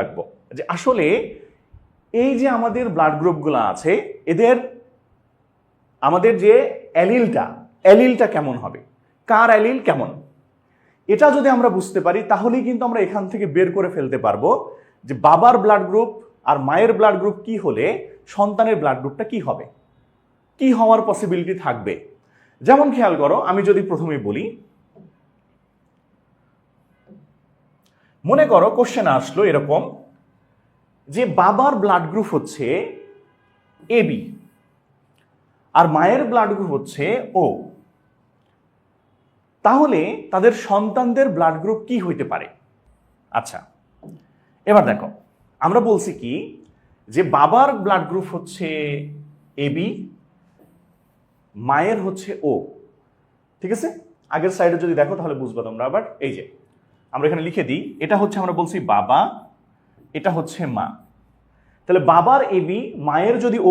রাখব যে আসলে এই যে আমাদের ব্লাড গ্রুপগুলো আছে, এদের আমাদের যে অ্যালিলটা অ্যালিলটা কেমন হবে? কার অ্যালিল কেমন? এটা যদি আমরা বুঝতে পারি, তাহলেই কিন্তু আমরা এখান থেকে বের করে ফেলতে পারব যে বাবার ব্লাড গ্রুপ আর মায়ের ব্লাড গ্রুপ কি হলে, সন্তানের ব্লাড গ্রুপটা কি হবে? কি হওয়ার পসিবিলিটি থাকবে? যেমন খেয়াল করো, আমি যদি প্রথমে বলি মনে করো কোশ্চেন আসলো এরকম, যে বাবার ব্লাড গ্রুপ হচ্ছে এবি আর মায়ের ব্লাড গ্রুপ হচ্ছে ও তাহলে তাদের সন্তানদের ব্লাড গ্রুপ কি হইতে পারে? আচ্ছা এবার দেখো, আমরা বলছি কি, যে বাবার ব্লাড গ্রুপ হচ্ছে এবি মায়ের হচ্ছে ও ঠিক আছে? আগের সাইডে যদি দেখো তাহলে বুঝবা তোমরা আবার, এই যে আমরা এখানে লিখে দিই, এটা হচ্ছে আমরা বলছি বাবা, এটা হচ্ছে মা। তাহলে বাবার এবি, মায়ের যদি ও